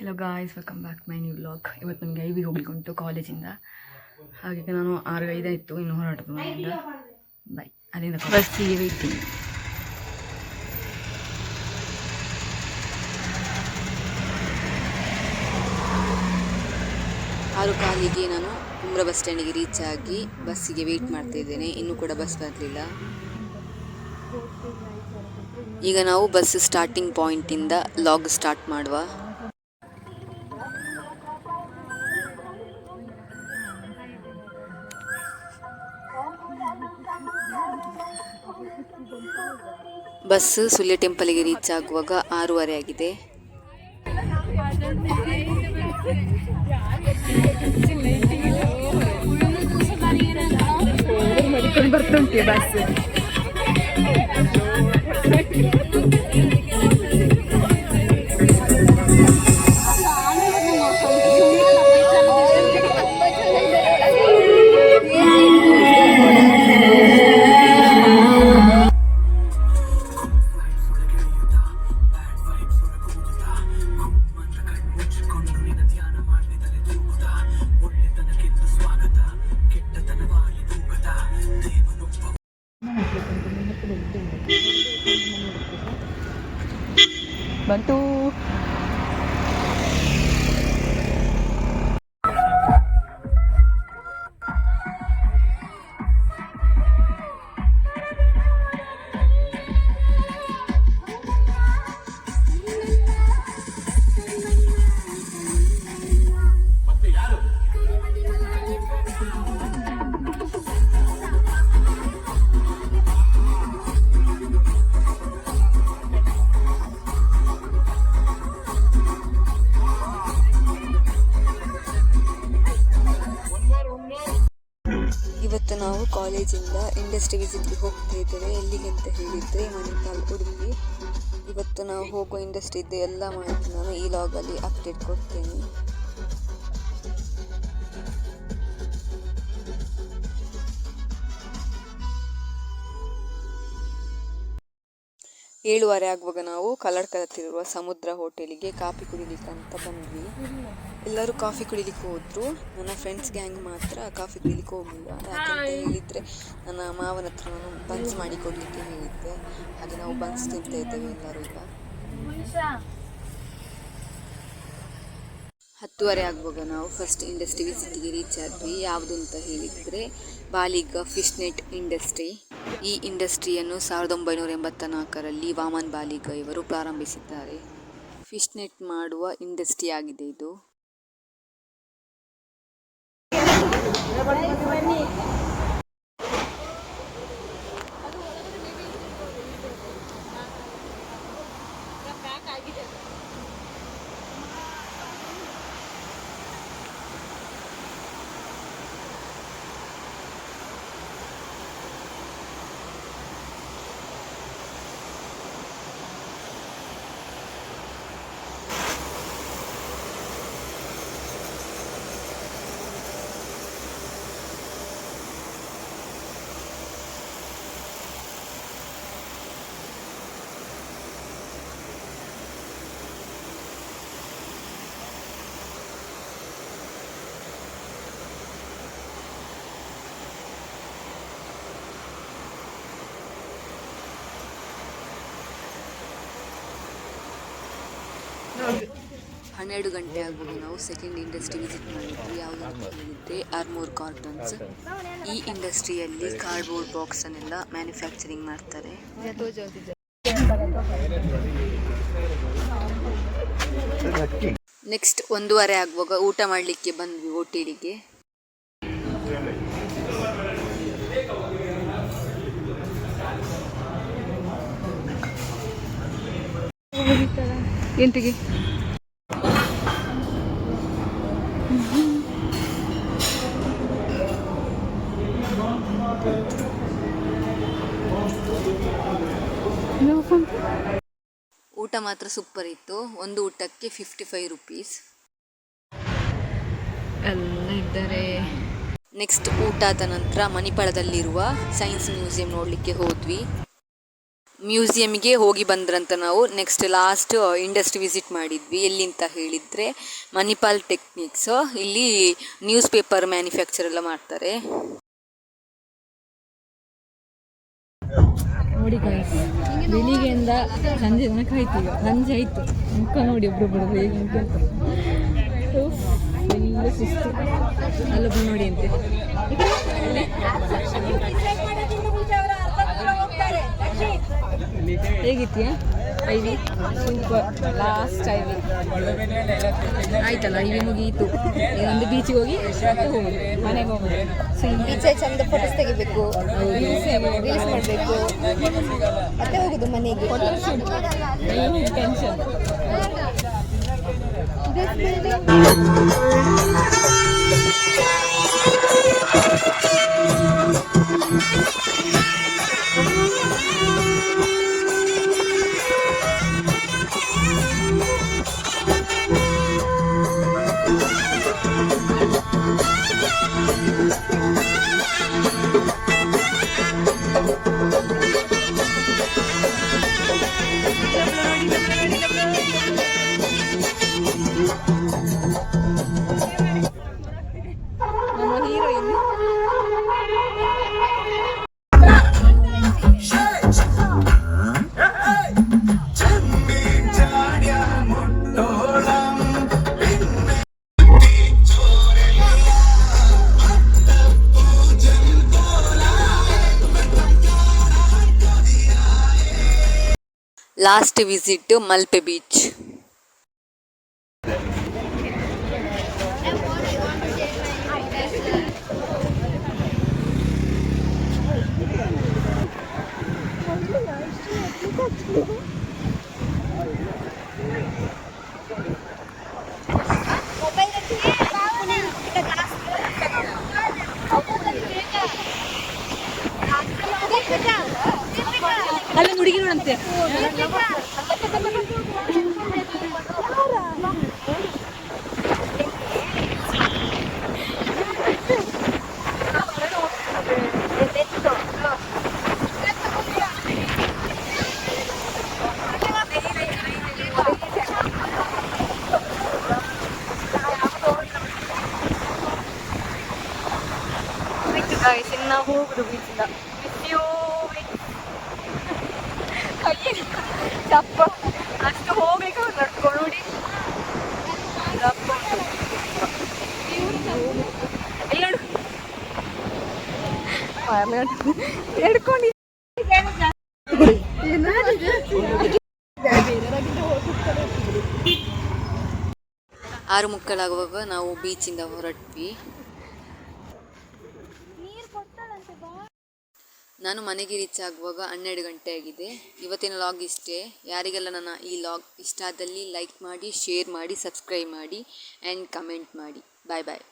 Hello guys welcome back my new blog ಇವತ್ತು ನಮಗೆ I V ಹೋಗ್ಲಿಕ್ಕೆ ಉಂಟು ಕಾಲೇಜಿಂದ ಹಾಗೆ ನಾನು ಆರು ಐದಾಯಿತು ಇನ್ನು ಹೊರಟದು ಮನೆಯಿಂದ ಬೈ ಅಲ್ಲಿಂದ ಬಸ್ಸಿಗೆ ವೆಯ್ಟಿಂಗ್ ಆರು ಕಾಲಿಗೆ ನಾನು ಕುಮ್ರ ಬಸ್ ಸ್ಟ್ಯಾಂಡಿಗೆ ರೀಚ್ ಆಗಿ ಬಸ್ಸಿಗೆ ವೆಯ್ಟ್ ಮಾಡ್ತಾ ಇದ್ದೇನೆ. ಇನ್ನೂ ಕೂಡ ಬಸ್ ಬರಲಿಲ್ಲ. ಈಗ ನಾವು ಬಸ್ ಸ್ಟಾರ್ಟಿಂಗ್ ಪಾಯಿಂಟಿಂದ ಲಾಗ್ ಸ್ಟಾರ್ಟ್ ಮಾಡುವ. ಬಸ್ ಸುಳ್ಯ ಟೆಂಪಲ್ಗೆ ರೀಚ್ ಆಗುವಾಗ ಆರೂವರೆ ಆಗಿದೆ. ಬರ್ತುಂಟು ಬಸ್. bantu ನಾವು ಕಾಲೇಜಿಂದ ಇಂಡಸ್ಟ್ರಿ ವಿಸಿಟ್ಗೆ ಹೋಗ್ತಾ ಇದ್ದೇವೆ. ಎಲ್ಲಿಗೆ ಅಂತ ಹೇಳಿದರೆ ಮಣಿಪಾಲ್ ಉಡುಪಿ. ಇವತ್ತು ನಾವು ಹೋಗೋ ಇಂಡಸ್ಟ್ರಿದ್ದು ಎಲ್ಲ ಮಾಹಿತಿ ನಾನು ಈ ಲಾಗಲ್ಲಿ ಅಪ್ಡೇಟ್ ಕೊಡ್ತೇನೆ. ಏಳುವರೆ ಆಗುವಾಗ ನಾವು ಕಲ್ಲಡ್ಕದಲ್ಲಿರುವ ಸಮುದ್ರ ಹೋಟೆಲಿಗೆ ಕಾಫಿ ಕುಡಿಲಿಕ್ಕೆ ಅಂತ ಬಂದ್ವಿ. ಎಲ್ಲರೂ ಕಾಫಿ ಕುಡಿಲಿಕ್ಕೆ ಹೋದ್ರು. ನನ್ನ ಫ್ರೆಂಡ್ಸ್ ಗ್ಯಾಂಗ್ ಮಾತ್ರ ಕಾಫಿ ಕುಡಿಲಿಕ್ಕೆ ಹೋಗಲಿಲ್ಲ ಯಾಕಂತ ಹೇಳಿದರೆ ನನ್ನ ಮಾವನ ಹತ್ರ ನಾನು ಬನ್ಸ್ ಮಾಡಿ ಕೊಡ್ಲಿಕ್ಕೆ ಹೇಳಿದ್ದೆ. ಹಾಗೆ ನಾವು ಬನ್ಸ್ ತಿಂತಾ ಇದ್ದೇವೆ ಎಲ್ಲರೂ ಈಗ. ಹತ್ತುವರೆ ಆಗುವಾಗ ನಾವು ಫಸ್ಟ್ ಇಂಡಸ್ಟ್ರಿ ವಿಸಿಟಿಗೆ ರೀಚ್ ಆದ್ವಿ. ಯಾವುದು ಅಂತ ಹೇಳಿದರೆ ಬಾಲಿಗ ಫಿಶ್ ನೆಟ್ ಇಂಡಸ್ಟ್ರಿ ಈ ಇಂಡಸ್ಟ್ರಿಯನ್ನು ಸಾವಿರದ ಒಂಬೈನೂರ ಎಂಬತ್ತ ನಾಲ್ಕರಲ್ಲಿ ವಾಮನ್ ಬಾಲಿಗ ಇವರು ಪ್ರಾರಂಭಿಸಿದ್ದಾರೆ. ಫಿಶ್ ನೆಟ್ ಮಾಡುವ ಇಂಡಸ್ಟ್ರಿ ಆಗಿದೆ ಇದು. ಹನ್ನೆರಡು ಗಂಟೆ ಆಗುವಾಗ ನಾವು ಸೆಕೆಂಡ್ ಇಂಡಸ್ಟ್ರಿ ವಿಸಿಟ್ ಮಾಡಿದ್ವಿ ಯಾವುದು ಅಂತ ಹೇಳಿದರೆ ಆರ್ಮೋರ್ ಕಾರ್ಟನ್ಸ್ ಈ ಇಂಡಸ್ಟ್ರಿಯಲ್ಲಿ ಕಾರ್ಡ್ಬೋರ್ಡ್ ಬಾಕ್ಸನ್ನೆಲ್ಲ ಮ್ಯಾನುಫ್ಯಾಕ್ಚರಿಂಗ್ ಮಾಡ್ತಾರೆ. ನೆಕ್ಸ್ಟ್ ಒಂದೂವರೆ ಆಗುವಾಗ ಊಟ ಮಾಡಲಿಕ್ಕೆ ಬಂದ್ವಿ ಹೋಟೆಲಿಗೆ ಎಂತಿಗೆ ಊಟ ಮಾತ್ರ ಸೂಪರ್ ಇತ್ತು. ಒಂದು ಊಟಕ್ಕೆ ಫಿಫ್ಟಿ ಫೈವ್ ರುಪೀಸ್ ಎಲ್ಲ ಇದ್ದಾರೆ. ನೆಕ್ಸ್ಟ್ ಊಟ ಆದ ನಂತರ ಮಣಿಪಾಲದಲ್ಲಿರುವ ಸೈನ್ಸ್ ಮ್ಯೂಸಿಯಂ ನೋಡಲಿಕ್ಕೆ ಹೋದ್ವಿ. ಮ್ಯೂಸಿಯಮ್ಗೆ ಹೋಗಿ ಬಂದ್ರಂತ ನಾವು ನೆಕ್ಸ್ಟ್ ಲಾಸ್ಟ್ ಇಂಡಸ್ಟ್ರಿ ವಿಸಿಟ್ ಮಾಡಿದ್ವಿ. ಎಲ್ಲಿ ಅಂತ ಹೇಳಿದರೆ ಮಣಿಪಾಲ್ ಟೆಕ್ನಿಕ್ಸ್ ಇಲ್ಲಿ ನ್ಯೂಸ್ ಪೇಪರ್ ಮ್ಯಾನುಫ್ಯಾಕ್ಚರ್ ಎಲ್ಲ ಮಾಡ್ತಾರೆ. ನೋಡಿ ಗಾಯ್ಸ್ ಬೆಳಿಗ್ಗೆಯಿಂದ ಸಂಜೆ ತನಕ ಈಗ. ಸಂಜೆ ಆಯ್ತು. ಮುಖ ನೋಡಿ ಒಬ್ರು ಹೇಗೆ ಮುಖ ಎಲ್ಲ ಸುಸ್ತು. ಅಲ್ಲೊಬ್ರು ನೋಡಿ ಅಂತೆ. ಹೇಗಿತ್ತೀಯಾ ಐವಿ. ಸೂಪರ್ ಲಾಸ್ಟ್ ಐವಿ. ಆಯ್ತಲ್ಲ, ಐವಿ ಮುಗೀತು. ಒಂದು ಬೀಚಿಗೆ ಹೋಗಿ ಹೋಗುದು ಮನೆಗೆ ಹೋಗಿ ಈಚೆ ಚಂದ ಫೋಟೋಸ್ ತೆಗಿಬೇಕು. ರೀಲ್ಸ್ ಮಾಡಬೇಕು. ಮತ್ತೆ ಹೋಗುದು ಮನೆಗೆ. Tension last visit Malpe beach ಅಲ್ಲೊಂದು ಹುಡುಗಿ ನೋಡಂತೆ ಇನ್ನ ಹೋಗುದು ಬೀಚಿಂದ ಕೈ ದಪ್ಪ ಅಷ್ಟು ಹೋಗ್ಬೇಕು ನಡ್ಕೊಂಡು ನೋಡಿ ದಪ್ಪ ಆರು ಮುಕ್ಕಳಾಗುವಾಗ ನಾವು ಬೀಚಿಂದ ಹೊರಟ್ವಿ. ನಾನು ಮನೆಗೆ ರೀಚ್ ಆಗುವಾಗ ಹನ್ನೆರಡು ಗಂಟೆ ಆಗಿದೆ. ಇವತ್ತಿನ ಲಾಗ್ ಇಷ್ಟೇ. ಯಾರಿಗೆಲ್ಲ ನನ್ನ ಈ ಲಾಗ್ ಇಷ್ಟ ಆದಲ್ಲಿ ಲೈಕ್ ಮಾಡಿ ಶೇರ್ ಮಾಡಿ ಸಬ್ಸ್ಕ್ರೈಬ್ ಮಾಡಿ ಆ್ಯಂಡ್ ಕಮೆಂಟ್ ಮಾಡಿ. ಬಾಯ್ ಬಾಯ್